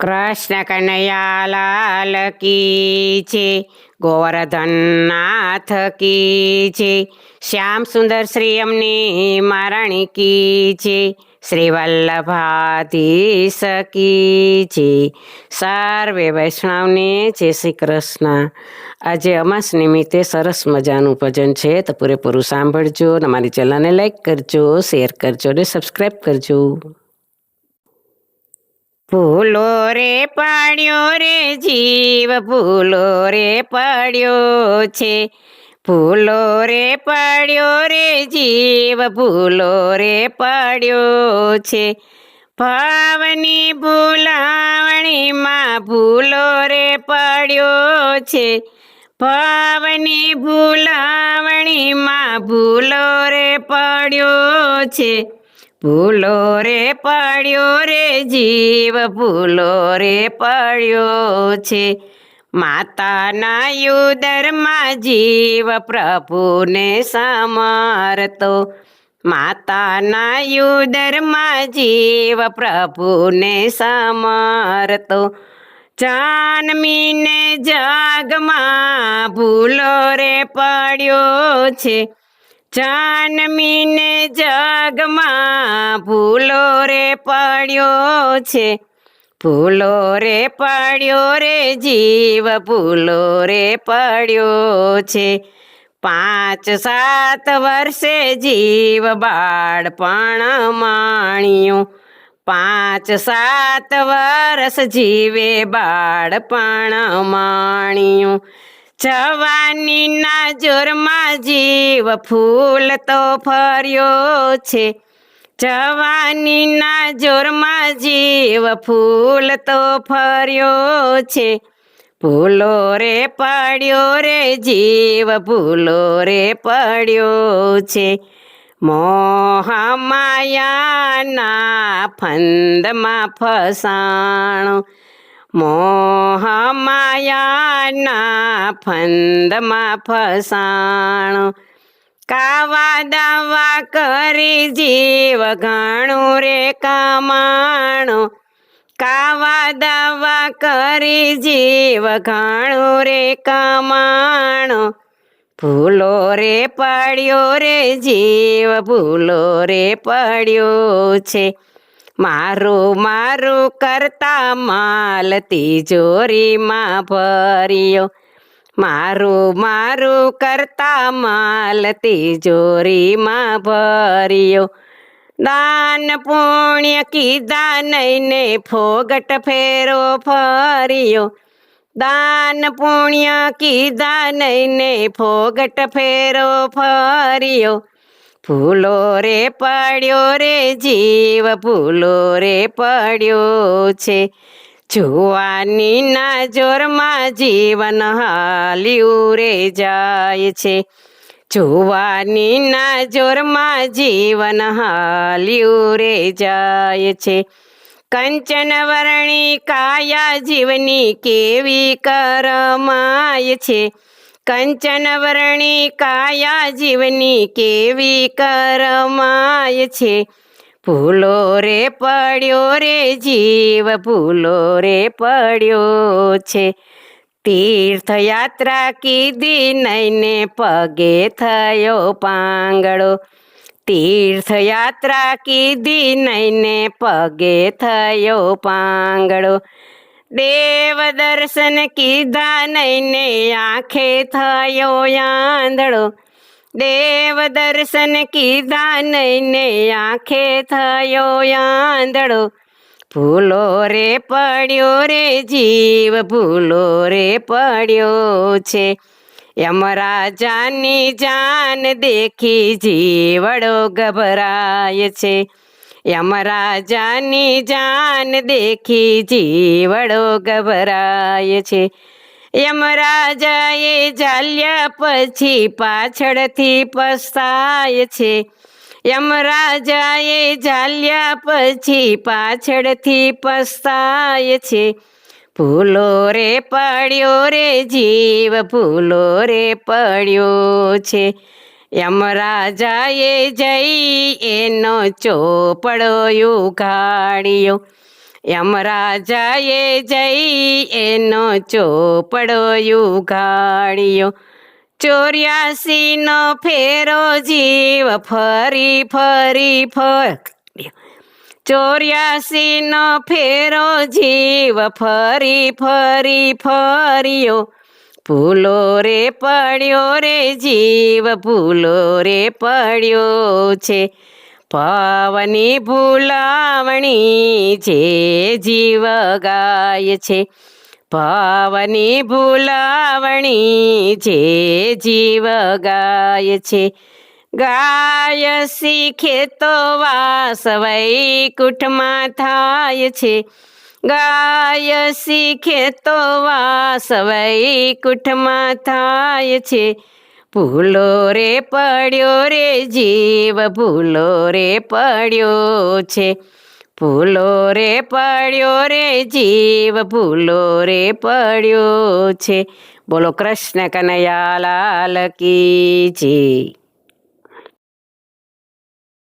કૃષ્ણ કનૈયાલાલ કી છે, ગોવર્ધનનાથ કી છે, શ્યામ સુંદર શ્રી અમની મારાણી કી છે શ્રી વલ્લભાધીશ કી છે, સર્વે વૈષ્ણવને જય શ્રી કૃષ્ણ. આજે અમાસ નિમિત્તે સરસ મજાનું ભજન છે, તો પૂરેપૂરું સાંભળજો અને મારી ચેનલને લાઈક કરજો, શેર કરજો અને સબસ્ક્રાઈબ કરજો. ભૂલો રે પાડ્યો રે, જીવ ફૂલો રે પાડ્યો છે. ફૂલો રે પાડ્યો રે, જીવ ફૂલો રે પાડ્યો છે. ભાવની ભૂલાવણીમાં ફૂલો રે પાડ્યો છે. ભાવની ભૂલાવણીમાં ભૂલો રે પડ્યો છે. ભૂલો રે પડ્યો રે જીવ, ભૂલો રે પડ્યો છે. માતાના યુદરમાં જીવ પ્રભુને સમરતો. માતાના યુદરમાં જીવ પ્રભુને સમરતો. જાનમીને જગમાં ભૂલો રે પડ્યો છે. જાનમીને જગમાં ભૂલો રે પડ્યો છે. ભૂલો રે પડ્યો રે, જીવ ભૂલો રે પડ્યો છે. પાંચ સાત વર્ષે જીવ બાળપણ માણ્યું. પાંચ સાત વર્ષ જીવે બાળપણ માણ્યું. જવાનીના જોરમાં જીવ ફૂલ તો ફર્યો છે. જવાનીના જોરમાં જીવ ફૂલ તો ફર્યો છે. ભૂલો રે પડ્યો રે, જીવ ભૂલો રે પડ્યો છે. મોહમાયાના ફંદમાં ફસાણો મોહ માયાના ફંદમાં ફસાણો. કાવા દાવા કરી જીવ ઘણું રે કમાણો. કાવા દાવા કરી જીવ ઘણું રે કમાણો. ભૂલો રે પડ્યો રે, જીવ ભૂલો રે પડ્યો છે. મારું મારું કરતા માલ તિજોરીમાં ભર્યો. મારું મારું કરતા માલ તિજોરીમાં ભર્યો. દાન પુણ્ય કીધા નઈને ફોગટ ફેરો ફર્યો. દાન પુણ્ય કીધા નઈને ફોગટ ફેરો ફર્યો. ભૂલો રે પડ્યો રે, જીવ ફૂલો રે પડ્યો છે. જુવાની ના જોરમાં જીવન હાલ્યું રે જાય છે. જુવાની ના જોરમાં જીવન હાલ્યું રે જાય છે. કંચન વર્ણી કાયા જીવની કેવી કરમાય છે. કંચન વર્ણી કાયા જીવની કેવી કરમાય છે? ભૂલો રે પડ્યો રે, જીવ ભૂલો રે પડ્યો છે. તીર્થયાત્રા કીધી નઈને પગે થયો પાંગળો. તીર્થયાત્રા કીધી નઈને પગે થયો પાંગડો દેવ દર્શન કીધા નઈને આંખે થયો આંધળો. દેવ દર્શન કીધા નઈને આંખે થયો આંધળો. ભૂલો રે પડ્યો રે જીવ, ભૂલો રે પડ્યો છે. યમરાજાની જાન દેખી જીવડો ગભરાય છે. યમરાજાની જાન દેખી જીવડો ગભરાય છે. યમરાજાએ ચાલ્યા પછી પાછળથી પસ્તાય છે. યમરાજાએ ચાલ્યા પછી પાછળથી પસ્તાય છે. ભૂલો રે પડ્યો રે, જીવ ભૂલો રે પડ્યો છે. યમરાજાએ જઈ એનો ચોપડો ઉઘાડ્યો. યમરાજાએ જઈ એનો ચોપડો ચોર્યાસી ચોર્યાસીનો ફેરો જીવ ફરી ફરી ફર્યો ચોર્યાસીનો ફેરો જીવ ફરી ફરી ફર્યો. ભૂલો રે પડ્યો રે, જીવ ફૂલો રે પડ્યો છે. પવની ભૂલાવણી જે જીવ ગાય છે. પવની ભૂલાવણી જે જીવ ગાય છે. ગાય શીખે તો વાસ વૈકુંઠમાં થાય છે. ગાય શીખે તો વાસ કુઠમાં થાય છે. ભૂલો રે પડ્યો રે, જીવ ભૂલો રે પડ્યો છે. ભૂલો રે પડ્યો રે, જીવ ભૂલો રે પડ્યો છે. બોલો કૃષ્ણ કનૈયા લાલ કી જી.